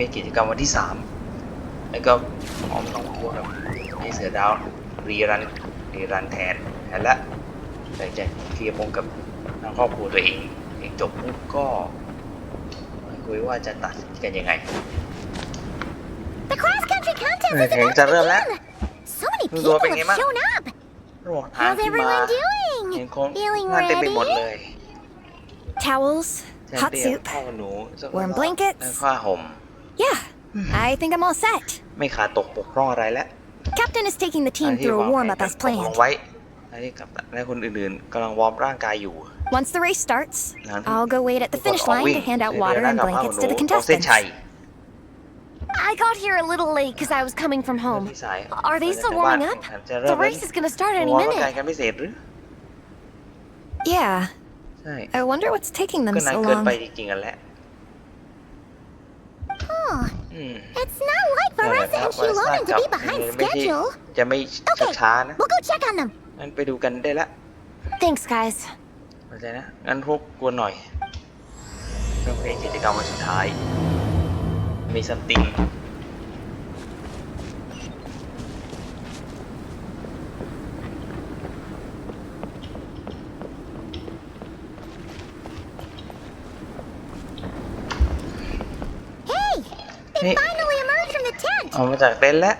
เป็นกิจกรรมวันที่สามแล้วก็พร้อมน้องพัวกับไอเสือดาวรีรันรีรันแทนแทนละหลังจากเคลียร์ปมกับทางครอบครัวตัวเองเองจบปุ๊บก็มาคุยว่าจะตัดสินกันยังไง The cross country contest is เห็น about จะ to เริ่มแล้ว begin. So many ดู people ตัวเป็นไงบ้าง have shown up. ระหว่างทาง How's ที่มา everyone เห็น doing? คน Feeling งานเต็มไปหมด ready? เลย Towels, แทน hot เตียง soup. ผ้าขนหนูเสื้อ Warm ผ้า blankets และผ้าห่ม Yeah, I think I'm all set. ไม่ขาดตกบกพร่องอะไรแล้ว Captain is taking the อั team นที่ through วา a ง warm แผ up น as ตกลง planned. ไว้อันที่กับและคนอื่นๆกำลังวอร์มร่างกายอยู่ Once the race starts, Lan- I'll go wait at the ทุกคน finish ออก line วิ่ง to hand out เดิน water หน้า and กับผ้าขน blankets หนู to the ตรงเส้น contestants. ชัย I got here a little late because I was coming from เดิน home. ที่สาย Are they เดิน still จากบ้าน warming up? แข่งขันจะเริ่ม The แล้ว race is gonna start any วอร์มร่างกาย minute. กันไม่เสร็จหรือ Yeah, ใช่ I wonder what's taking ก็ them นาน so เกิน long. ไปจริงๆกันแหละ Huh. อืม It's not like นั่นแหละ Varesa ครับ and วาส Shilonen นา to กับ be behind ไม่ใช่ schedule. จะไม่ Okay, ช้าๆนะ we'll go check on them. งั้นไปดูกันได้ละ Thanks, guys. เข้าใจนะ งั้นพวกกวนหน่อยเพื่อเป็นกิจกรรมวันสุดท้าย มีซัมติง they Hey. finally emerged from the tent. ออกมาจากเต็นท์แล้ว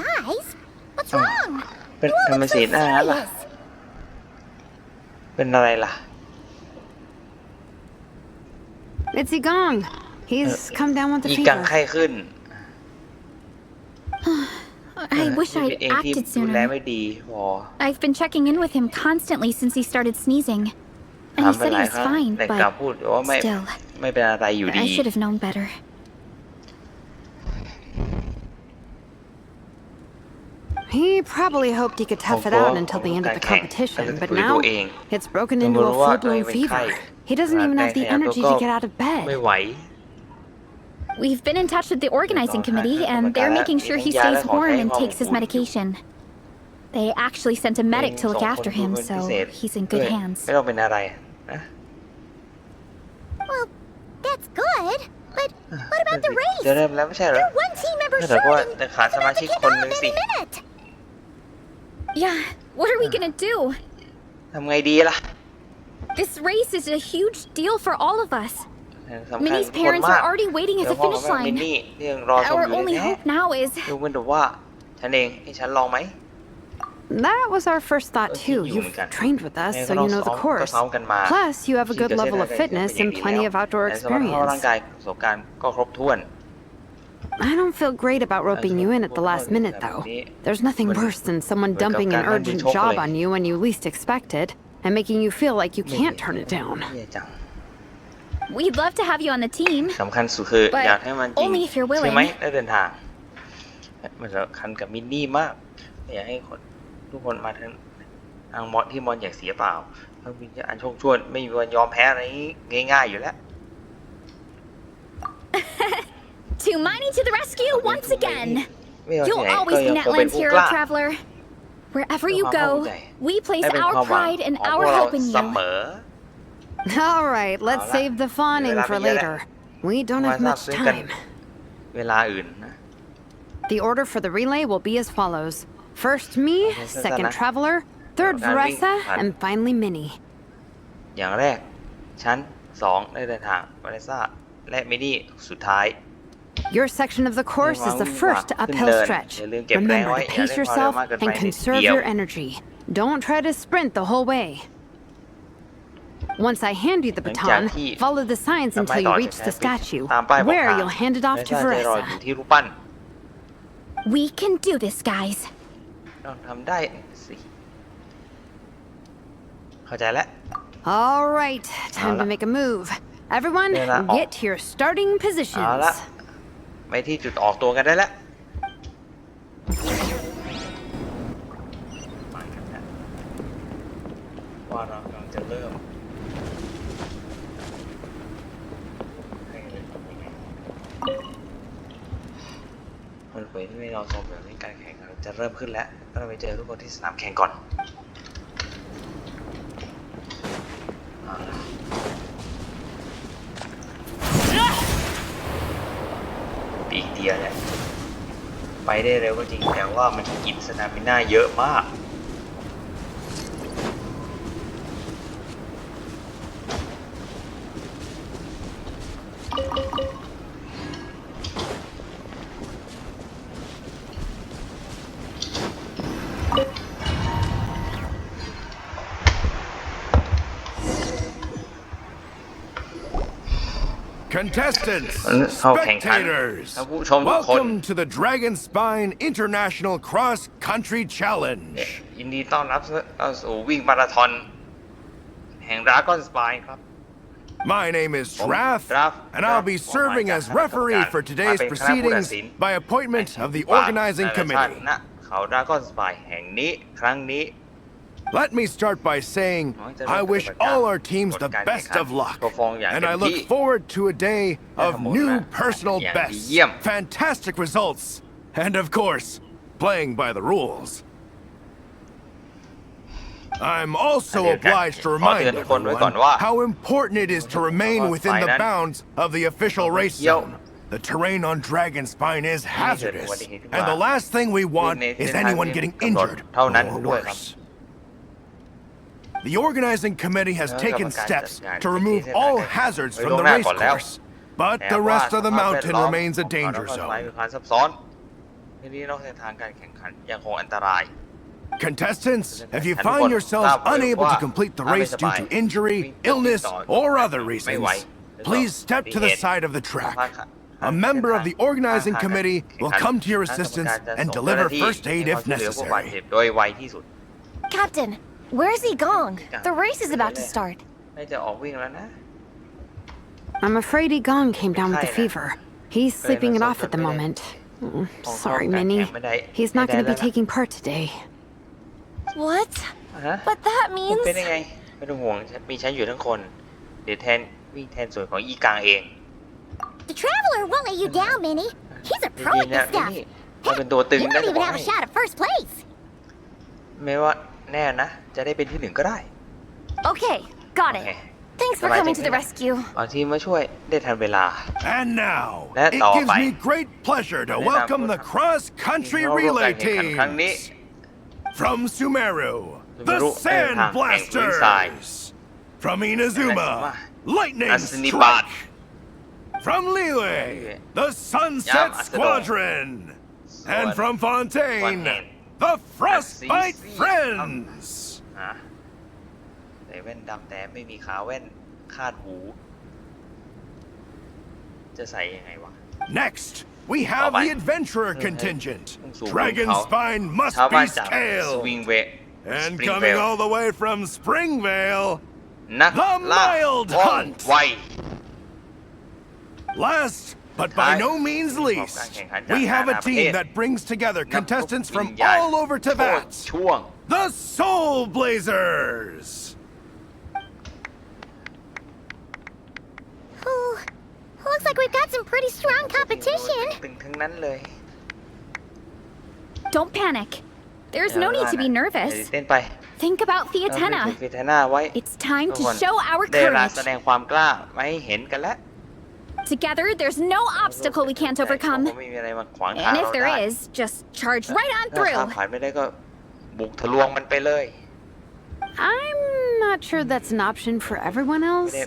Guys, what's Oh. wrong? เป็น You all ทำไม look สี so หน้างั้นล่ะ serious. เป็นอะไรล่ะ It's Igong. He's come down with a อีกัง fever. ไข้ขึ้น I wish นี่ I'd เป็นเองที่ acted ดูแล sooner. ไม่ดีพอ I've been checking in with him constantly since he started sneezing. ถาม And he ไป said ห he ลาย was ครั้ง fine, แต่กลับ but พูดว่าไม่ still, ไม่เป็นอะไรอยู่ดี I should have known better. He probably hoped he could tough it out until the end of the competition, but now it's broken into a full-blown fever. He doesn't even have the energy to get out of ไม่ bed. ไหว We've been in touch with the organizing committee, and they're making sure he stays warm and takes his medication. They actually sent a medic to look after him, so he's in good ด้วย hands. ไม่ต้องเป็นอะไรนะ Well, that's good. But what about the race? จะเริ่มแล้วไม่ใช่เหรอ You're one team member แต่ short ว่า and แต่ขาดสมาชิก kick คนห off นึ่งสิ any minute. Yeah, what are we gonna do? ทำไงดีล่ะ This race is a huge deal for all of us. สำคัญ Minnie's ทุกคน parents มาก are already waiting at เดี๋ยว the พ่อกับ finish แม่มิน line. นี่ที่ยังรอชม Our อยู่ only แท้ hope now is ดูเหมือนแต่ว่าฉันเองให้ฉันลองไหม That was our first thought too. Okay, You've Yumika. trained with us, so you know the course. Plus, you have a good level of fitness and plenty of outdoor แต่สมรรถภาพร่าง experience. กายประสบการณ์ก็ครบถ้วน I don't feel great about roping you in at the last minute, though. There's nothing worse than someone dumping an urgent job on you when you least expect it and making you feel like you can't turn it down. เหี้ยจัง we'd love to have you on the team. สำคัญสุดคือ But อยากให้มันจริง only if you're ใช่ไหม willing. ได้เดินทาง มันสำคัญกับมินนี่มาก อยากให้คน ทุกคนมาทางทางมอนที่มอนอยากเสียเปล่าเพราะวิญญาณโชคชวนไม่มีวันยอมแพ้อะไรง่าย ๆ อยู่แล้ว To Miney to the rescue once again. ไม่ว่าที่ You'll ไหนก็ always ยัง be คงเป็น Netland's ผู้ hero, กล้า traveler. Wherever you Ito, go, mapapugay. we place และเป็น our ความหวัง pride and ของพ our วกเรา hope in เส you. มอ All right, let's Wala. save the fawning Wala for pa yan. later. We don't มา have ทราบ much ซึ้งกัน time. เวลาอื่นนะ The order for the relay will be as follows. First me, second Traveler, third Organ wing. Varesa, and finally Minnie. อย่างแรก ชั้นสองได้เดินทางวาเลซ่า และมินี่สุดท้าย Your section of the course is the first uphill stretch. Remember to pace yourself and conserve your energy. Don't try to sprint the whole way. Once I hand you the baton, follow the signs ทำไม until ต่ you อ reach จาก the นั้น statue, ตามป้ายบอก where ทาง you'll hand it off to วาเลซ่าจะรออยู่ Varesa. ที่รูปปั้น We can do this, guys. เราทำได้สิเข้าใจแล้ว All right, time to Ala. make a move. Everyone, Yan na, oh. get to your starting เอา positions. ละไปที่จุดออกตัวกันได้แล้วมากันนะว่าเรากำลังจะเริ่ม เวทที่ไม่เราซ้อมแบบนี้การแข่งขันจะเริ่มขึ้นแล้วก็เราไปเจอทุกคนที่สนามแข่งก่อนปีกเดียเนี่ยไปได้เร็วก็จริงแต่ว่ามันกินสนามมิน่าเยอะมาก Contestants, เข้าแข่งขัน spectators, ท่านผู้ชมทุกคน welcome to the Dragon Spine International Cross Country เนี่ย Challenge. ยินดีต้อนรับเข้าสู่วิ่งมาราธอน แห่งดราก้อนสปายครับ My name isผม Drath, Drath and I'll be ผม serving มาจาก as คณะกรรม referee การ for มา today's เป็นคณะผู้ตัด proceedings สิน by appointment of the ว่า organizing นานาชาติ committee. ณเขาดราก้อนสปายแห่งนี้ครั้งนี้ let me start by saying I wish all our teams the best of luck, and I look forward to a day of new personal bests, fantastic results, and of course, playing by the rules. I'm also obliged to remind everyone how important it is to remain within the bounds of the official race zone. The terrain on Dragonspine is hazardous, and the last thing we want is anyone getting injured or worse. The organizing committee has taken steps to remove all hazards from the race course, but the rest of the mountain remains a danger zone. Contestants, if you find yourselves unable to complete the race due to injury, illness, or other reasons, please step to the side of the track. A member of the organizing committee will come to your assistance and deliver first aid if necessary. Captain, where's he gone? The race is about to start. น่าจะออกวิ่งแล้วนะ I'm afraid Egon came down with the fever. He's sleeping it off at the moment. Mm, Sorry, Minnie. He's not going to be taking part today. What? ฮะ But that มัน means. เป็นยังไงไม่ต้องห่วงมีฉันอยู่ทั้งคน เดี๋ยวแทนวิ่งแทนส่วนของอีกางเอง The Traveler won't let you down, Minnie. He's a จ pro ริ at งๆนะ this stuff. นี่มันเป็นตัวตึง He นะ might จะบ even อก have a ให้ shot at first place. ไม่ว่า แน่นะ จะได้เป็นที่หนึ่งก็ได้ Okay, got โอเค it. Thanks for Bye-bye, coming to the Tina. rescue. เอาทีมมาช่วยได้ทันเวลา And now, Let it all gives fight. me great pleasure to Let welcome all the fight. cross country ทีมเข้าร่วม relay การแข่งขันครั้งนี้ teams. From Sumeru, the Sumeru, Sand eh, ha, Blasters. From Inazuma, Lightning Asnibat. Strike. From Liyue, the Sunset Yam, Asadong. Squadron. And Squad- from Fontaine, Fontaine. the Frostbite Assisi. Friends. อ่ะใส่แว่นดำแต่ไม่มีขาแว่นคาดหู จะใส่ยังไงวะ Next, we have Bye-bye. the Adventurer contingent. Zoom Dragonspine must ชาว be บ้านจากส scaled. วิงเว And สปริง coming เวล all the way from Springvale, นัก The ล่า Mild ว่อง Hunt ไว last but by no means oh, least. We have a team that brings together contestants from all over Tevat. The Soul Blazers! Ooh, looks like we've got some pretty strong competition. Don't panic. There's no need to be nervous. Think about Theatena. It's time to show our courage. Together, there's no obstacle we can't แต่ overcome. คงไม่มีอะไรมาขวางทาง And เรา if there ได้ is, just charge right on ถ้าข้าม through. ผ่านไม่ได้ก็บุกทะลวงมันไปเลย I'm not sure that's an option for everyone ไม่ else. ได้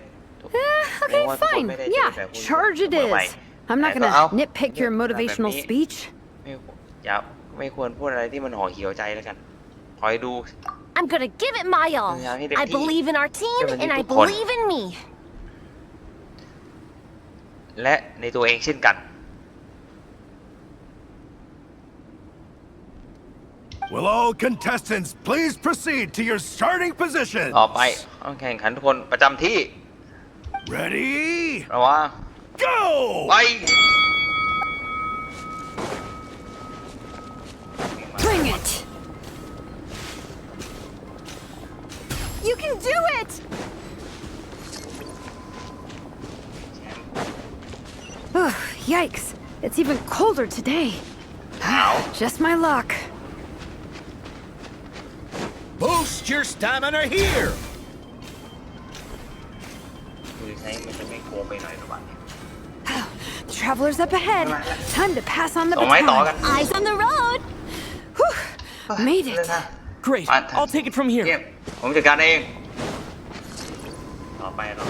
Eh, okay, fine. Yeah, charge it is. I'm not gonna nitpick your motivational speech. ไม่อย่าไม่ควรพูดอะไรที่มันห่อเหี่ยวใจแล้วกันคอยดู I'm gonna give it my all. Yeah, he did- I he- believe in our team Yeah, but and he I took one. believe in me. และในตัวเองเช่นกัน Will all contestants please proceed to your starting positions? ต่อไปต้องแข่งขันทุกคนประจำที่ Ready? ระวัง Go! ไป yikes. It's even colder today. หนาว Just my luck. Boost your stamina here! คือใช้มันจะไม่โกงไปหน่อยหรือเปล่าเนี่ย The Travelers up ahead. Time to pass on the ส่งไม้ต่อกัน baton. Eyes on the road! Made เดิน it. ทาง Great. What? I'll take it from เยี่ย here. มผมจัดการเอง ต่อไปเรา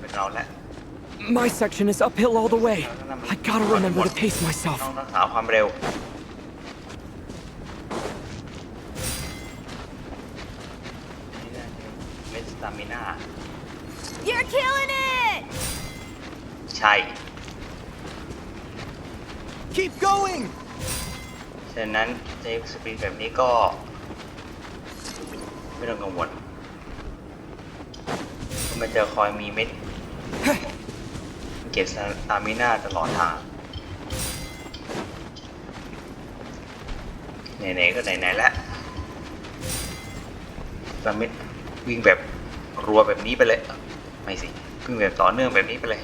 เป็นเราแล้ว My section is uphill all the way. I gotta remember to pace myself. ต้องรักษาความเร็วนี่น่าจะเมสตามิน่า You're killing it! ใช่ Keep going! ฉะนั้นเจฟสปีดแบบนี้ก็ ไม่ต้องกังวลมันจะคอยมีเม็ด เก็บสตามิน่าตลอดทางไหนๆก็ไหนๆแล้วสมิธวิ่งแบบรัวแบบนี้ไปเลยเอ้าไม่สิวิ่งแบบต่อเนื่องแบบนี้ไปเลย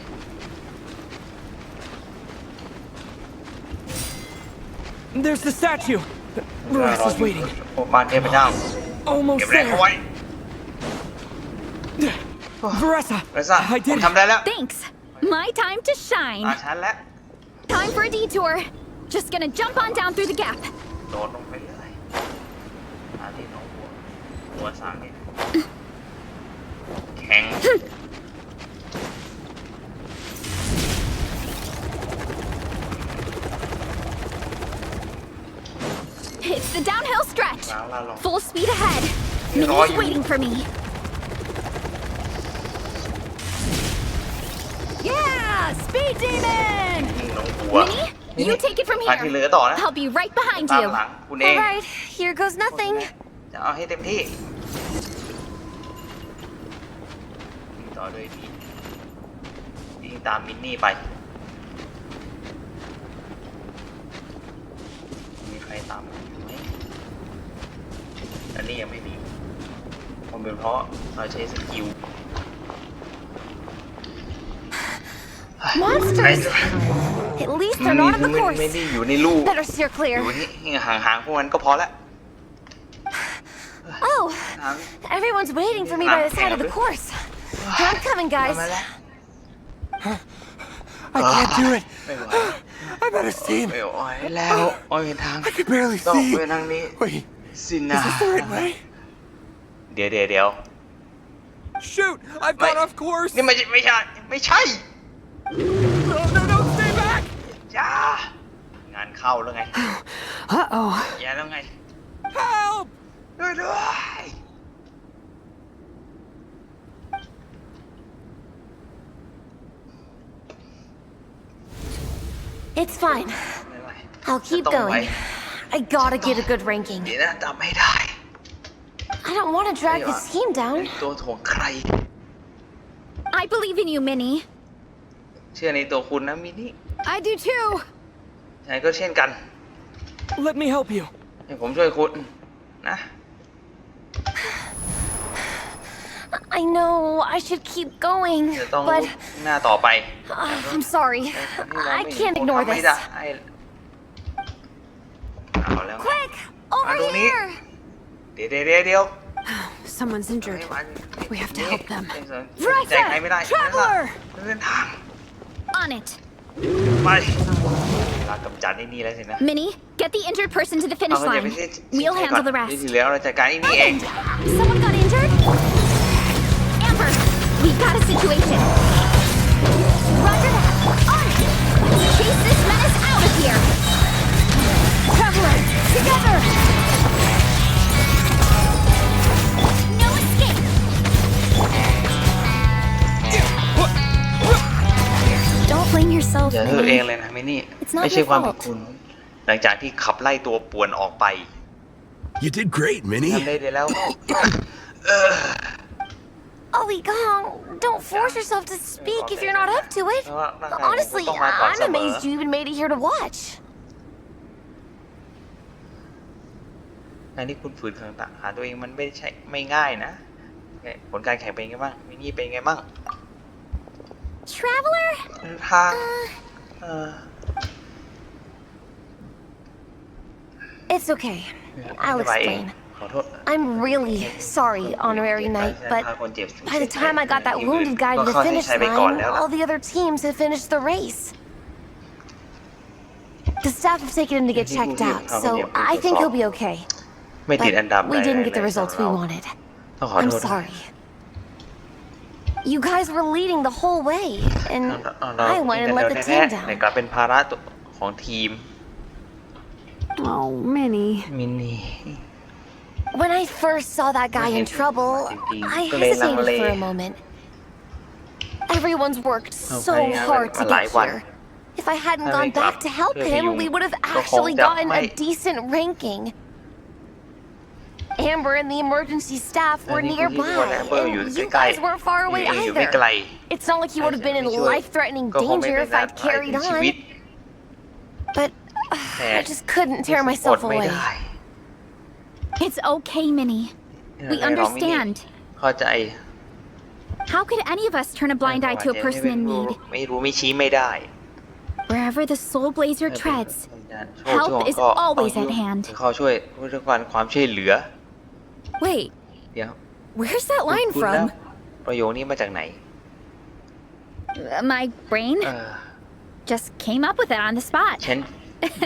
There's the statue. Maras is waiting. บ้านเทพเจ้าเก็ Almost บแรงเอาไว้ there. Varesa, เรซ่า I ผม did ทำได้แล้ว Thanks! My time to อา shine! ชันแล้ว Time for a detour! Just gonna jump on down through the gap. โดดลงไปเลยหาที่โน้มหัวหัวสามนิดแข็ง It's the downhill stretch! ล้างล่าลง Full speed ahead! You're Minnie all is you- waiting for me. Speed demon! ยิงลงหัว Minnie, you take it from พาที่ here. เหลือต่อนะ I'll be right behind ตาม you. หลังคุณเอง Alright, here goes nothing. จะเอาให้เต็มที่ยิงต่อด้วยดียิงตามมินนี่ไป มีใครตามมาอยู่ไหมอันนี้ยังไม่มีคงเป็นเพราะเราใช้สกิล Monsters! At least they're not on the ไม่ course. ไม่ได้อยู่ในลูก Better steer อ clear. ยู่นี่ห่างๆพวกมันก็พอละ Oh, ทาง everyone's waiting for me by the side of the course. I'm coming, มา guys. แล้ว I can't do it. ไม่ไหว I'm out of steam. ไม่ไหวแล้วโอ้ยทาง I can barely ต้อง see. ไปทางนี้ Wait, สินะ is this the right way? เดี๋ยวเดี๋ยวเดี๋ยว Shoot! I've Mate. gone off course. นี่ไม่ใช่ไม่ใช่ ไม่ใช่ จ้างานเข้าแล้วไง Uh-oh. อย่าแล้วไง Help! ด้วยด้วย It's fine. ไม่ไหว I'll keep จะต้องไหว going. I gotta get a good ranking. เดี๋ยวนะจำไม่ได้ I don't want to drag Hey, this uh, team down. ตัวถ่วงใคร I believe in you, Minnie. เชื่อในตัวคุณนะมินี่ I do too. ใช่ก็เช่นกัน Let me help you. ให้ผมช่วยคุณนะ I know I should keep going, จะต้อง but หน้าต่อไป uh, I'm sorry. ที่เรา I ไม่ can't ผม ignore ทำไม่ this. ได้เอาแล้วไง Quick, over I don't need- here. เดี๋ยวเดี๋ยวเดี๋ยวเดี๋ยว Someone's injured. ไม่ไหว We have to help them. แจกใครไม่ได้ Traveler! เดินทาง On it. ไปเวลากำจัดไอ้นี่แล้วสินะ Minnie, get the injured person to the เอา finish เขาจะ line. ไปที่ We'll ที่ handle the ก่อน rest. ที่เหลือเราจัดการไอ้นี่เอง Someone got injured? Amber, we got a situation. Yourself, อย่าโทษเอง Minnie. เลยนะมินี่ It's not ไม่ใช่ your ความผิด fault. คุณ หลังจากที่ขับไล่ตัวป่วนออกไป You did great, ทำ Minnie. ได้ดีแล้ว Ollie Gong, don't force yourself to speak if you're not up to it. เพราะว่าร่างกายผม Honestly, ต้องมาก่อน I'm เสมอ amazed you even made it here to watch. การที่คุณฝืนต่างหาตัวเองมันไม่ใช่ไม่ง่ายนะผลการแข่งเป็นไงบ้างมินี่เป็นไงบ้าง Traveler? ทางเ ออ It's okay. I'll ไม่ไหวเอง explain. ขอโทษ I'm really sorry, Honorary Knight, พา but คนเจ็บ by the time I got that wounded guy to ก็ the เข้าให้ finish ใช้ไปก่อน line, แล้วล่ะ all the other teams had finished the race. The staff have taken him to get checked out, so I think he'll be okay. ไม่ติด But อันดับ we ใด didn't get the ใน results สำห we รับเรา wanted. ต้องขอ I'm โทษนะ sorry. You guys were leading the whole way, and เรา I went and เรา let the แท้ team ๆแต่ down. กลับเป็นภาระตัวของทีม Oh, Minnie. มินนี่ When I first saw that guy in trouble, I hesitated for a moment. Everyone's worked so hard to get here. If I hadn't gone back to help him, we would have actually gotten a decent ranking. Amber and the emergency staff were nearby, and you guys weren't far away either. It's not like you would have been in life-threatening danger if I'd carried on. But uh, I just couldn't tear myself away. It's okay, Minnie. We understand. How could any of us turn a blind eye to a person in need? Wherever the soul blazer treads, help is always at hand. Wait, เดี๋ยว where's that line คุณนะ from? ประโยคนี้มาจากไหน uh, my brain เออ just came up with it on the spot. ฉัน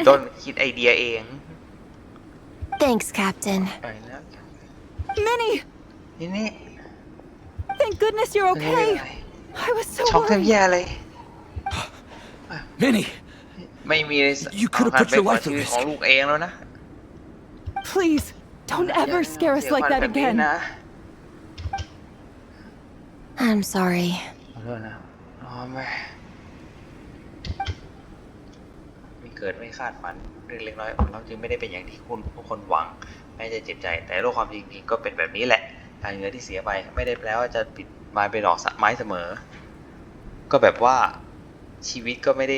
ต้นคิดไอเดียเอง Thanks, Captain. ไปแล้ว Minnie, นี่นี่ thank goodness you're ไม่เป็น okay. ไร I was so ช็อกแทบ worried. แย่เลย Minnie, ไม่มี You could have เอา put your ไป life at ชีวิต risk. ของลูกเองแล้วนะ Please, don't ever scare us like that เสียขวัญแบบนี้ again. นะ I'm sorry. ขอโทษนะรอไหมมีเกิดไม่คาดฝันเรื่องเล็กน้อยของเราจึงไม่ได้เป็นอย่างที่คุณทุกคนหวังแม้จะเจ็บใจ แต่โลกความจริงๆก็เป็นแบบนี้แหละการเงินที่เสียไปไม่ได้แปลว่าจะปิดไม้เป็นดอกไม้เสมอ ก็แบบว่าชีวิตก็ไม่ได้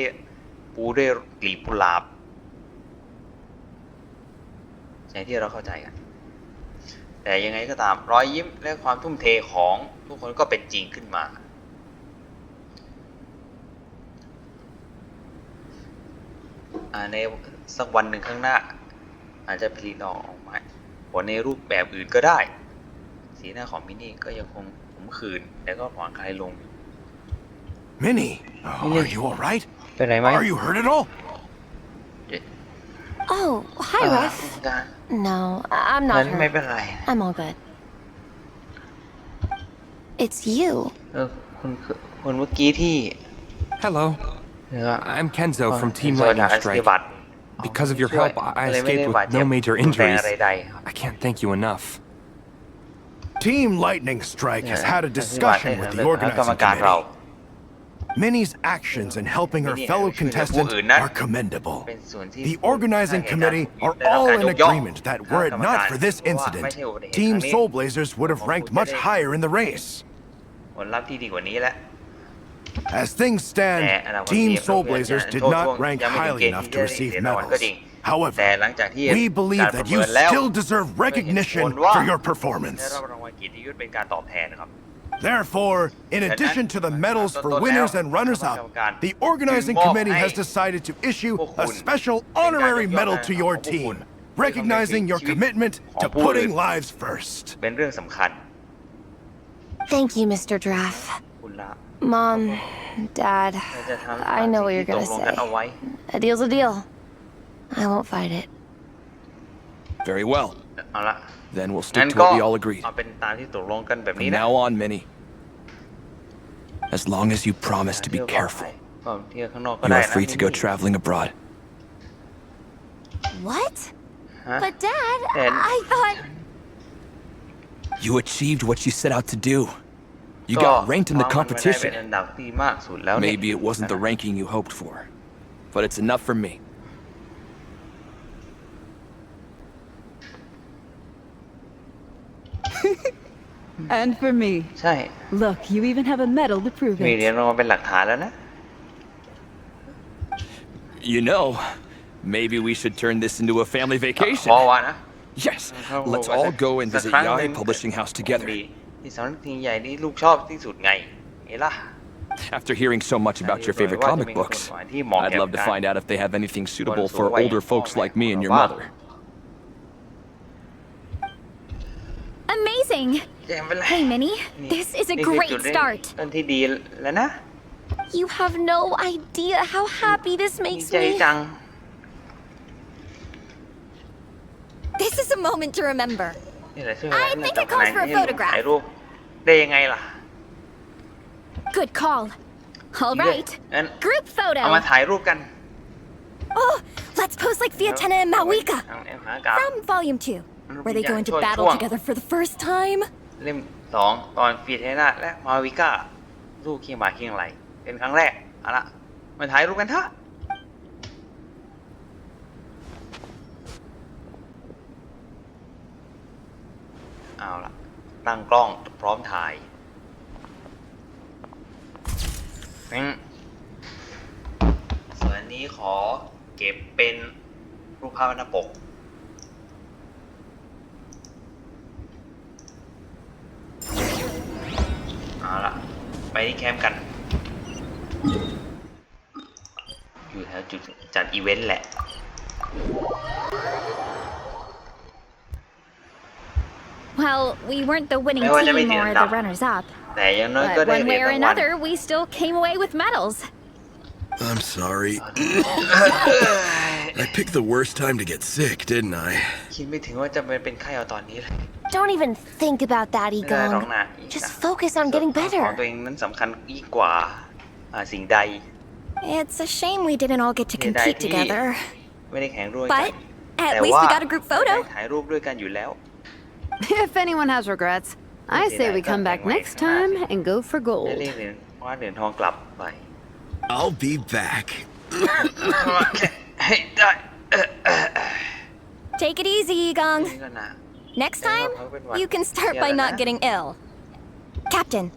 ปูด้วยกลีบกุหลาบอย่างที่เราเข้าใจกัน แต่ยังไงก็ตามรอยยิ้มและความทุ่มเทของทุกคนก็เป็นจริงขึ้นมาอ่าในสักวันหนึ่งข้างหน้า อาจจะผลิตออกมาผลในรูปแบบอื่นก็ได้ สีหน้าของมินนี่ก็ยังคงขมขื่นแต่ก็ผ่อนคลายลง Minnie, oh, are you all right? เป็นไรไหม Are you hurt at all? Oh, hi, อ่า Ruff. การ No, I- I'm นั้ not นไม่ hurt. เป็นไร I'm all good. It's you. เออคุณคือคนเมื่อกี้ที่ Hello, เนื้อ I'm Kenzo from Team โซน Lightning อาส Strike. บัต Because of your ช่วย help, I ก็เลยไม่ escaped ได้ with บาดเจ็บ no major รุนแรง injuries. อะไรๆครับ I can't thank you enough. Team Lightning Strike has had a แต่ที่ discussion ว่า with ใน the ฐานะกรรม organizing การเรา committee. Minnie's actions in helping her fellow contestants are commendable. The organizing committee are all in agreement that were it not for this incident, Team Soul Blazers would have ranked much higher in the race. As things stand, Team Soul Blazers did not rank highly enough to receive medals. However, we believe that you still deserve recognition for your performance. Therefore, in addition to the medals for winners and runners-up, the organizing committee has decided to issue a special honorary medal to your team, recognizing your commitment to putting lives first. Thank you, Mr. Draff. Mom, Dad, I know what you're gonna say. A deal's a deal. I won't fight it. Very well. เอาละ Then we'll งั้น stick to ก็ what we all agreed. เอาเป็นตามที่ตกลงกันแบบนี้ From นะ now on, Minnie. As long as you promise to be เที่ยวปลอดภัย careful, ก่อนเที่ยวข้างนอกก็ you ได้ are นะ free to go traveling abroad. What? ฮะ But Dad, Dad. I thought. You achieved what you set out to do. You ก็ got ranked in the วางมันไว้ได้เป็น competition. อันดับที่มากสุดแล้วเนี่ย Maybe it wasn't the ranking you hoped for, but it's enough for me. And for me. ใช่ Look, you even have a medal to prove มีเหรีย it. ญรางวัลเป็นหลักฐานแล้วนะ You know, maybe we should turn this into a family พ vacation. อว่านะ Yes, let's all go and visit Yai Publishing House together. ดีที่สำนักพิมพ์ใหญ่ที่ลูกชอบที่สุดไงเห็นล่ะ After hearing so much about your favorite comic books, I'd love to find out if they have anything suitable for older folks like me and your mother. Amazing! Hey, Minnie, this is a great start. You have no idea how happy this makes me. This is a moment to remember. I think it calls for a photograph. Good call. All right, Group photo. Oh, let's pose like Fiatenna and Mawika from Volume 2. Where they go into battle together for the first time. เล่มสองตอนฟีเทนาและมาวิก้าลูกเคียงบ่าเคียงไหล เป็นครั้งแรกเอาละมาถ่ายรูปกันเถอะ เอาละตั้งกล้องพร้อมถ่ายงั้นส่วนอันนี้ขอเก็บเป็นรูปภาพหน้าปก ไปที่แคมป์กัน อยู่แถวจุดจัดอีเวนต์แหละ Well, we weren't the winning May wala team may or the tinatap. runners-up. แต่อยังน้อยก็ But ได้ one เหรี way ยญ or รางวัล another, we still came away with medals. I'm sorry. I picked the worst time to get sick, didn't I? คิดไม่ถึงว่าจะไปเป็นไข้เอาตอนนี้เลย Don't even think about that, ไม่ได้หรอก Egon. นะ Just focus on getting ของ better. ตัวเองนั้นสำคัญยิ่งกว่าอ่าสิ่งใด It's a shame we didn't all get to เสียดาย compete ที่ together. ไม่ได้แข่งด้วยกัน But แต่ at least ว่า we got a group ได้ photo. ถ่ายรูปด้วยกันอยู่แล้ว If anyone has regrets, I say we come back next time and go for ได้ gold. เรียกเหรียญคว้าเหรียญทองกลับไป I'll be back. hey, Take it easy, Yigong. Next time, you can start by not getting ill. Captain,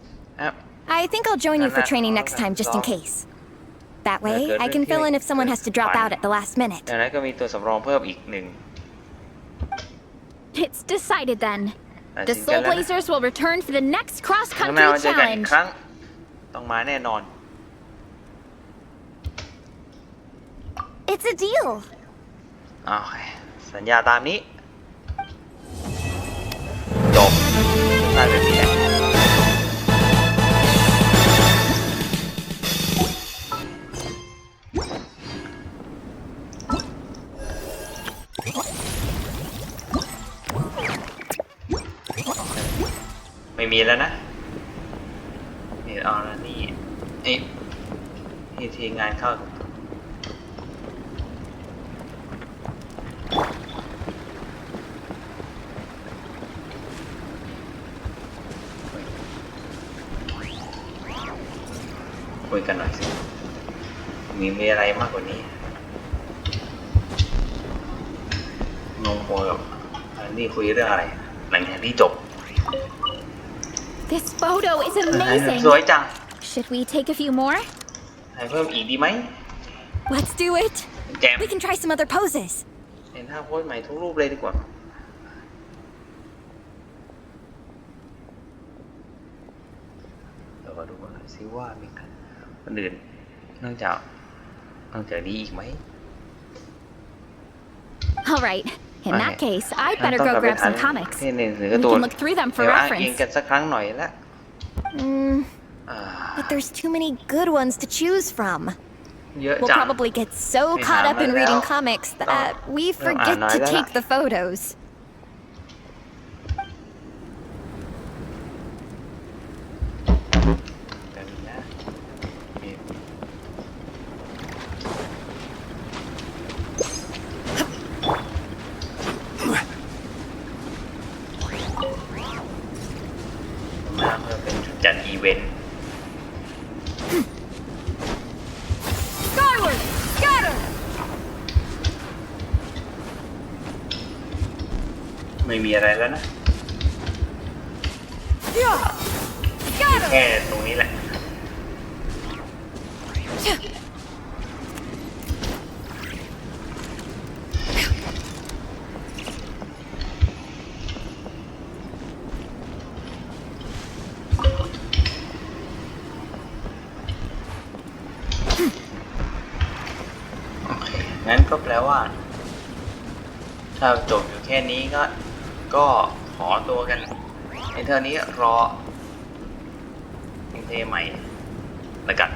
I think I'll join you for training next time just in case. That way, I can fill in if someone has to drop out at the last minute. It's decided then. The Soul Blazers will return for the next cross-country challenge. It's a deal. โอเคสัญญาตามนี้ จบได้แบบนี้แหละไม่มีแล้วนะนี่เอาแล้วนี่ไอ้นี่ทีงานเข้า คุ ยกันหน่อยสิ มีมีอะไรมากกว่านี้นงโคกับอันนี้คุยเรื่องอะไร หลังจากที่จบ This photo is สวย amazing. จัง Should we take a few more? ถ่ายเพิ่มอีกดีไหม Let's do it. แจม We can try some other poses. เห็นท่าโพสใหม่ทุกรูปเลยดีกว่าเรา อื่นนอกจากนอกจากนี้อีกไหม All right. In that Okay. case, I'd งั้น better ต้องก go ลับไป grab ทัน some comics. ที่หนึ่งหรือ We การ์ตูน can look through them for เดี๋ยวอ้างอิง reference. กันสักครั้งหน่อยละ Mm, อ่า but there's too many good ones to choose from. เยอะ We'll จัง probably get so Yeah, caught up in but reading now- comics that we Well, forget I know to that. take the photos. แค่ตรงนี้แหละ โอเค งั้นก็แปลว่า ถ้าจบอยู่แค่นี้ก็ ก็ขอตัวกัน ในเท่านี้รอเพลงใหม่ละกัน